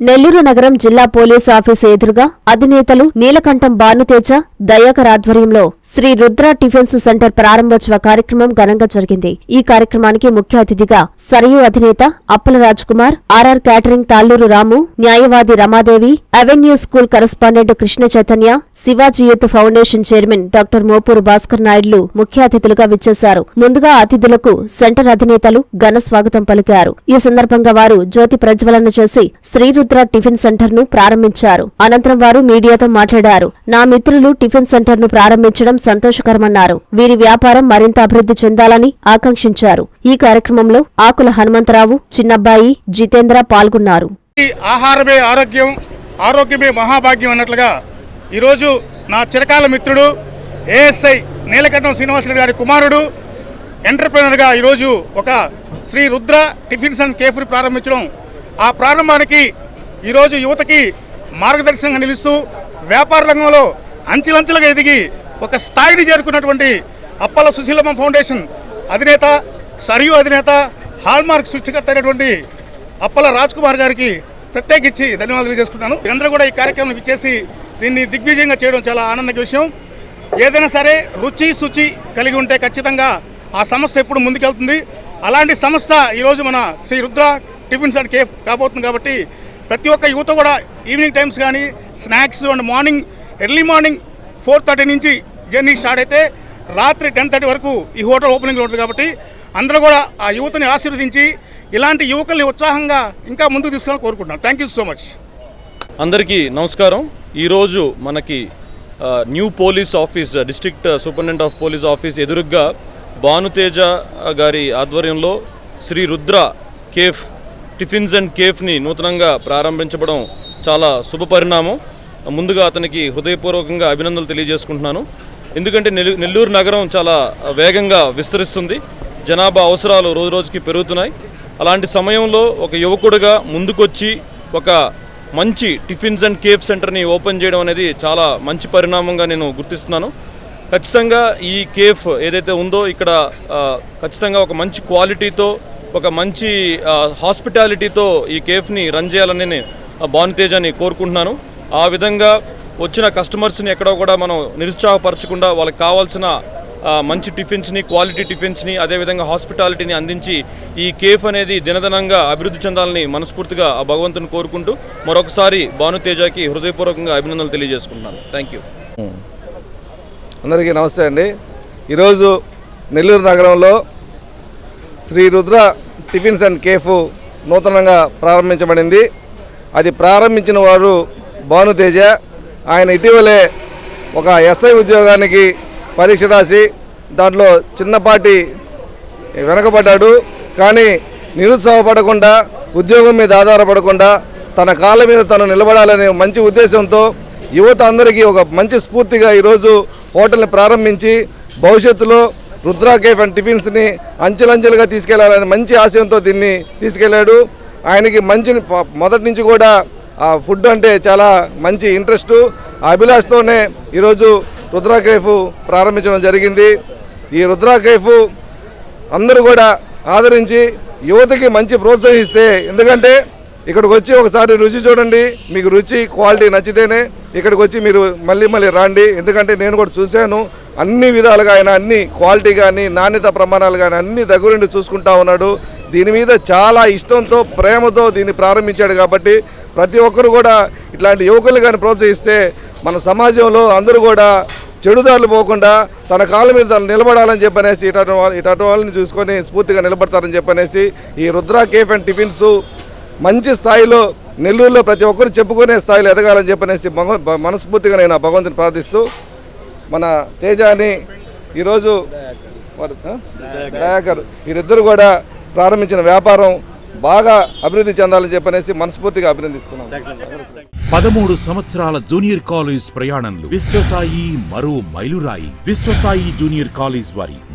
నెల్లూరు నగరం జిల్లా police office ఎదురుగా అధినేతలు నీలకంఠం భానుతేజ దయాకర్ ఆధ్వర్యంలో శ్రీ రుద్ర టిఫిన్స్ సెంటర్ ప్రారంభోత్సవ కార్యక్రమం ఘనంగా జరిగింది. ఈ కార్యక్రమానికి ముఖ్య అతిథిగా సరయు అధినేత అప్పల రాజ్ కుమార్ ఆర్ఆర్ క్యాటరింగ్ తాళ్ళూరు రాము న్యాయవాది Ramadevi avenue school correspondent Krishna Chaitanya Shivaji youth foundation chairman doctor Mopuru Bhaskar నాయుడులు ముఖ్య అతిథులుగా విచ్చేశారు. ముందుగా అతిథులకు సెంటర్ అధినేతలు ఘన స్వాగతం పలికారు. ఈ సందర్భంగా వారు జ్యోతి ప్రజ్వలన చేసి శ్రీరుద్ర టిఫిన్ సెంటర్ను ప్రారంభించారు. అనంతరం వారు మీడియాతో మాట్లాడారు. నా మిత్రులు టిఫిన్ సెంటర్ను ప్రారంభించడం సంతోషకరమన్నారు. వీరి వ్యాపారం మరింత అభివృద్ధి చెందాలని ఆకాంక్షించారు. ఈ కార్యక్రమంలో ఆకుల హనుమంతరావు చిన్నబ్బాయి జితేంద్ర పాల్గొన్నారు. ఆహారమే ఆరోగ్యం ఆరోగ్యమే మహాభాగ్యం అన్నట్లుగా ఈరోజు నా చిరకాల మిత్రుడు ఏఎస్ఐ నీలకంఠం శ్రీనివాసరెడ్డి గారి కుమారుడు ఎంటర్ప్రినర్గా ఈరోజు ఒక శ్రీ రుద్ర టిఫిన్స్ అండ్ కేఫ్ని ప్రారంభించడం. ఆ ప్రారంభానికి ఈరోజు యువతకి మార్గదర్శకంగా నిలుస్తూ వ్యాపార రంగంలో అంచెలంచెలుగా ఎదిగి ఒక స్థాయిని చేరుకున్నటువంటి అప్పల సుశీలమ్మ ఫౌండేషన్ అధినేత సరియు అధినేత హాల్మార్క్ సృష్టికర్త అయినటువంటి అప్పల రాజ్ కుమార్ గారికి ప్రత్యేకించి ధన్యవాదాలు తెలియజేసుకుంటున్నాను. మీరందరూ కూడా ఈ కార్యక్రమం ఇచ్చేసి దీన్ని దిగ్విజయంగా చేయడం చాలా ఆనందక విషయం. ఏదైనా సరే రుచి శుచి కలిగి ఉంటే ఖచ్చితంగా ఆ సంస్థ ఎప్పుడు ముందుకెళ్తుంది. అలాంటి సంస్థ ఈరోజు మన Sri Rudra tiffins and cafe కాబోతుంది కాబట్టి ప్రతి ఒక్క యువత కూడా ఈవినింగ్ టైమ్స్ కానీ snacks and morning early morning four thirty నుంచి జర్నీ స్టార్ట్ అయితే రాత్రి టెన్ థర్టీ వరకు ఈ హోటల్ ఓపెనింగ్లో ఉంటుంది కాబట్టి అందరూ కూడా ఆ యువతని ఆశీర్వదించి ఇలాంటి యువకుల్ని ఉత్సాహంగా ఇంకా ముందుకు తీసుకెళ్ళాలని కోరుకుంటున్నాను. థ్యాంక్ యూ సో మచ్ అందరికీ నమస్కారం. ఈరోజు మనకి new police office district superintendent of police office ఎదురుగ్గా Bhanuteja గారి ఆధ్వర్యంలో Sri Rudra cafe tiffins and కేఫ్ని నూతనంగా ప్రారంభించడం చాలా శుభ పరిణామం ముందుగా అతనికి హృదయపూర్వకంగా అభినందనలు తెలియజేసుకుంటున్నాను. ఎందుకంటే నెల్లూరు నగరం చాలా వేగంగా విస్తరిస్తుంది. జనాభా అవసరాలు రోజు రోజుకి పెరుగుతున్నాయి. అలాంటి సమయంలో ఒక యువకుడిగా ముందుకొచ్చి ఒక మంచి టిఫిన్స్ అండ్ కేఫ్ సెంటర్ని ఓపెన్ చేయడం అనేది చాలా మంచి పరిణామంగా నేను గుర్తిస్తున్నాను. ఖచ్చితంగా ఈ కేఫ్ ఏదైతే ఉందో ఇక్కడ ఖచ్చితంగా ఒక మంచి క్వాలిటీతో ఒక మంచి హాస్పిటాలిటీతో ఈ కేఫ్ని రన్ చేయాలని నేను ఆ, అని కోరుకుంటున్నాను. ఆ విధంగా వచ్చిన కస్టమర్స్ని ఎక్కడో కూడా మనం నిరుత్సాహపరచకుండా వాళ్ళకి కావాల్సిన మంచి టిఫిన్స్ని క్వాలిటీ టిఫిన్స్ని అదేవిధంగా హాస్పిటాలిటీని అందించి ఈ కేఫ్ అనేది దినదనంగా అభివృద్ధి చెందాలని మనస్ఫూర్తిగా ఆ భగవంతుని కోరుకుంటూ మరొకసారి భానుతేజకి హృదయపూర్వకంగా అభినందనలు తెలియజేసుకుంటున్నాను. థ్యాంక్ యూ అందరికీ నమస్తే అండి. ఈరోజు నెల్లూరు నగరంలో Sri Rudra tiffins and cafe నూతనంగా ప్రారంభించబడింది. అది ప్రారంభించిన వారు భానుతేజ. ఆయన ఇటీవలే ఒక ఎస్ఐ ఉద్యోగానికి పరీక్ష రాసి దాంట్లో చిన్నపాటి వెనకబడ్డాడు. కానీ నిరుత్సాహపడకుండా ఉద్యోగం మీద ఆధారపడకుండా తన కాళ్ళ మీద తను నిలబడాలనే మంచి ఉద్దేశంతో యువత అందరికీ ఒక మంచి స్ఫూర్తిగా ఈరోజు హోటల్ని ప్రారంభించి భవిష్యత్తులో రుద్రా కేఫ్ అండ్ టిఫిన్స్ని అంచెలంచెలుగా తీసుకెళ్ళాలని మంచి ఆశయంతో దీన్ని తీసుకెళ్ళాడు. ఆయనకి మంచి మొదటి నుంచి కూడా ఫుడ్ అంటే చాలా మంచి ఇంట్రెస్టు. అభిలాష్తోనే అభిలాషతోనే ఈరోజు రుద్రా కేఫ్ ప్రారంభించడం జరిగింది. ఈ రుద్రా కేఫ్ అందరూ కూడా ఆదరించి యువతకి మంచి ప్రోత్సహిస్తే ఎందుకంటే ఇక్కడికి వచ్చి ఒకసారి రుచి చూడండి. మీకు రుచి క్వాలిటీ నచ్చితేనే ఇక్కడికి వచ్చి మీరు మళ్ళీ మళ్ళీ రాండి. ఎందుకంటే నేను కూడా చూశాను అన్ని విధాలుగా ఆయన అన్ని క్వాలిటీ కానీ నాణ్యత ప్రమాణాలు కానీ అన్ని దగ్గరుండి చూసుకుంటా ఉన్నాడు. దీని మీద చాలా ఇష్టంతో ప్రేమతో దీన్ని ప్రారంభించాడు కాబట్టి ప్రతి ఒక్కరు కూడా ఇట్లాంటి యువకులు కానీ ప్రోత్సహిస్తే మన సమాజంలో అందరూ కూడా చెడుదారులు పోకుండా తన కాళ్ళ మీద తను నిలబడాలని చెప్పనేసి ఇటు ఇటు వాళ్ళని చూసుకొని స్ఫూర్తిగా నిలబడతారని చెప్పనేసి ఈ రుద్రా కేఫ్ అండ్ టిఫిన్స్ మంచి స్థాయిలో నెల్లూరులో ప్రతి ఒక్కరు చెప్పుకునే స్థాయిలో ఎదగాలని చెప్పనేసి మనస్ఫూర్తిగా నేను ఆ భగవంతుని ప్రార్థిస్తూ మన తేజాని ఈరోజు? దయాకర్ వీరిద్దరు కూడా ప్రారంభించిన వ్యాపారం బాగా అభివృద్ధి చెందాలని చెప్పనేసి మనస్ఫూర్తిగా అభినందిస్తున్నాం. పదమూడు సంవత్సరాల జూనియర్ కాలేజ్ ప్రయాణంలో విశ్వసాయి మరో మైలురాయి. విశ్వసాయి జూనియర్ కాలేజ్ వారి